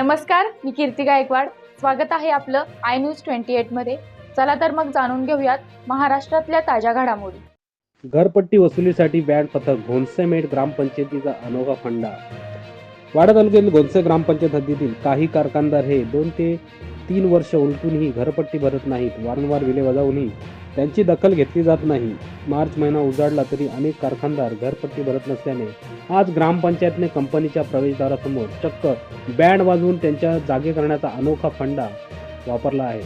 नमस्कार मी कीर्ती गायकवाड. स्वागत आहे आपलं आय न्यूज ट्वेंटी एटमध्ये. चला तर मग जाणून घेऊयात महाराष्ट्रातल्या ताज्या घडामोडी. घरपट्टी वसुलीसाठी बँड पथक घोणसेमेठ ग्रामपंचायतीचा अनोखा फंडा. वाडा तालुक्यातील घोणसे ग्रामपंचायत हद्दीतील काही कारखानदार हे दोन ते तीन वर्ष उलटूनही घरपट्टी भरत नाहीत वारंवार विले बजावूनही त्यांची दखल घेतली जात नाही. मार्च महिना उजाडला तरी अनेक कारखानदार घरपट्टी भरत नसल्याने आज ग्रामपंचायतने कंपनीच्या प्रवेशद्वारासमोर चक्क बँड वाजवून त्यांच्या जागे करण्याचा अनोखा फंडा वापरला आहे.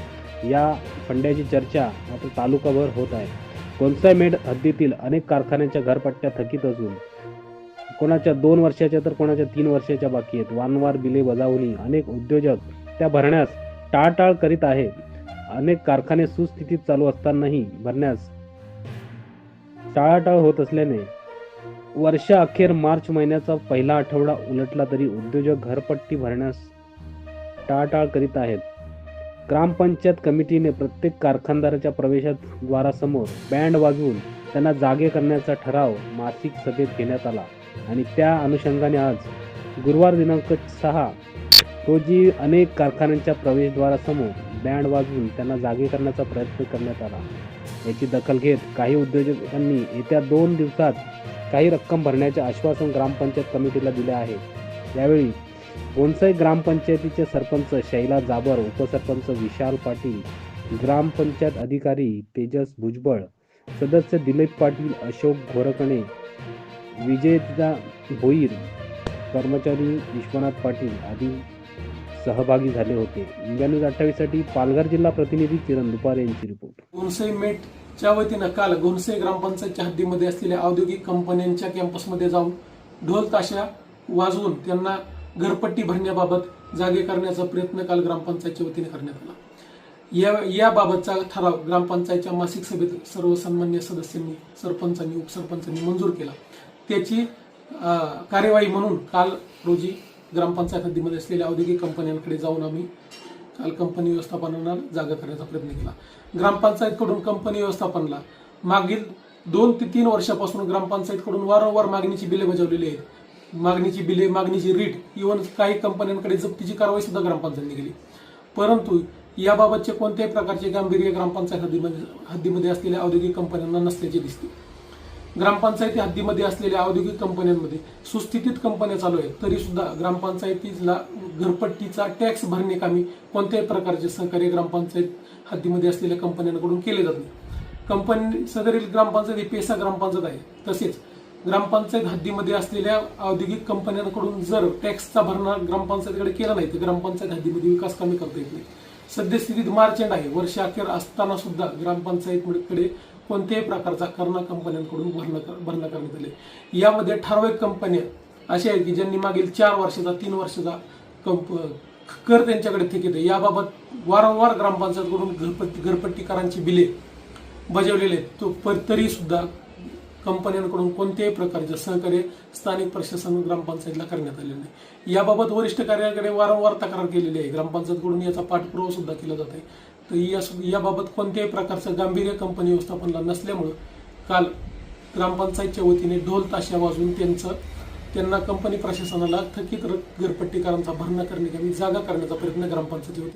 या फंड्याची चर्चा आता तालुकाभर होत आहे. कोणसामेड हद्दीतील अनेक कारखान्यांच्या घरपट्ट्या थकीत असून कोणाच्या दोन वर्षाच्या तर कोणाच्या तीन वर्षाच्या बाकी आहेत. वारंवार बिले बजावणी अनेक उद्योजक त्या भरण्यास टाळटाळ करीत आहेत अनेक कारखाने सुस्थितीत चालू असतानाही भरण्यास टाळाटाळ होत असल्याने वर्षा अखेर मार्च महिन्याचा पहिला आठवडा उलटला तरी उद्योजक घरपट्टी भरण्यास टाळाटाळ करीत आहेत. ग्रामपंचायत कमिटीने प्रत्येक कारखानदाराच्या प्रवेशद्वारासमोर बँड वाजवून त्यांना जागे करण्याचा ठराव मासिक सभेत घेण्यात आला आणि त्या अनुषंगाने आज गुरुवार दिनांक सहा रोजी अनेक कारखान्यांच्या प्रवेशद्वारासमोर बँड वाजवून त्यांना जागे करण्याचा प्रयत्न करण्यात आला. याची दखल घेत काही उद्योजकांनी येत्या दोन दिवसात काही रक्कम भरण्याचे आश्वासन ग्रामपंचायत कमिटीला दिले आहे. यावेळी गोंसाई ग्रामपंचायतीचे सरपंच शैला जाबर उपसरपंच विशाल पाटील ग्रामपंचायत अधिकारी तेजस भुजबळ सदस्य दिलीप पाटील अशोक घोरकणे विजेता भोईर कर्मचारी विश्वनाथ पाटील आदी सहभागी झाले होते. इंडिया न्यूज अठ्ठावीससाठी पालघर जिल्हा प्रतिनिधी किरण दुपार यांची रिपोर्ट. घोणसे मेटच्या वतीनं काल घोणसे ग्रामपंचायतच्या हद्दीमध्ये असलेल्या औद्योगिक कंपन्यांच्या कॅम्पसमध्ये जाऊन ढोल ताशा वाजवून त्यांना घरपट्टी भरण्याबाबत जागे करण्याचा प्रयत्न काल ग्रामपंचायतच्या वतीने करण्यात आला. या याबाबतचा ठराव ग्रामपंचायतच्या मासिक सभेत सर्व सन्मान्य सदस्यांनी सरपंचांनी उपसरपंचांनी मंजूर केला. त्याची कार्यवाही म्हणून काल रोजी ग्रामपंचायत हद्दीमध्ये असलेल्या औद्योगिक कंपन्यांकडे जाऊन आम्ही काल कंपनी व्यवस्थापनाला जागा करण्याचा प्रयत्न केला. ग्रामपंचायतकडून कंपनी व्यवस्थापनाला मागील दोन ते तीन वर्षापासून ग्रामपंचायतकडून वारंवार मागणीची बिले बजावलेली आहेत. मागणीची बिले मागणीची रीट इव्हन काही कंपन्यांकडे जप्तीची कारवाई सुद्धा ग्रामपंचायतने केली. परंतु याबाबतचे कोणत्याही प्रकारचे गांभीर्य ग्रामपंचायत हद्दीमध्ये हद्दीमध्ये असलेल्या औद्योगिक कंपन्यांना नसल्याचे दिसते. ग्रामपंचायती हद्दीमध्ये असलेल्या औद्योगिक कंपन्यांमध्ये सुस्थितीत कंपन्या चालू आहेत तरी सुद्धा ग्रामपंचायतीला घरपट्टीचा टॅक्स भरणे कामी कोणत्याही प्रकारचे सहकार्य ग्रामपंचायत हद्दीमध्ये असलेल्या कंपन्यांकडून केले जात नाही. कंपनी सदरील ग्रामपंचायत ही पेसा ग्रामपंचायत आहे. तसेच ग्रामपंचायत हद्दीमध्ये असलेल्या औद्योगिक कंपन्यांकडून जर टॅक्सचा भरणा ग्रामपंचायतीकडे केला नाही तर ग्रामपंचायत हद्दीमध्ये विकास कमी करता येत नाही सद्यस्थितीत मार्च एंड आहे. वर्ष अखेर असताना सुद्धा ग्रामपंचायतीकडे कोणत्याही प्रकारचा करणा कंपन्यांकडून भरणं भरणा करण्यात आले. यामध्ये ठराविक कंपन्या अशा आहेत की ज्यांनी मागील चार वर्षाचा तीन वर्षाचा कंप कर त्यांच्याकडे थकीत आहे. याबाबत वारंवार ग्रामपंचायतकडून घरपट्टी घरपट्टीकरांची बिले बजावलेले आहेत. तो पर तरी सुद्धा कंपन्यांकडून कोणत्याही प्रकारचे सहकार्य स्थानिक प्रशासन ग्रामपंचायतला करण्यात आलेलं नाही. याबाबत वरिष्ठ कार्याकडे वारंवार तक्रार केलेली आहे. ग्रामपंचायतकडून याचा पाठपुरावा सुद्धा केला जात आहे. तर या याबाबत कोणत्याही प्रकारचं गांभीर्य कंपनी व्यवस्थापनला नसल्यामुळं काल ग्रामपंचायतच्या वतीने ढोल ताशा वाजवून त्यांचं त्यांना कंपनी प्रशासनाला थकीत गरपट्टीकारांचा भरणा करणे जागा करण्याचा प्रयत्न ग्रामपंचायती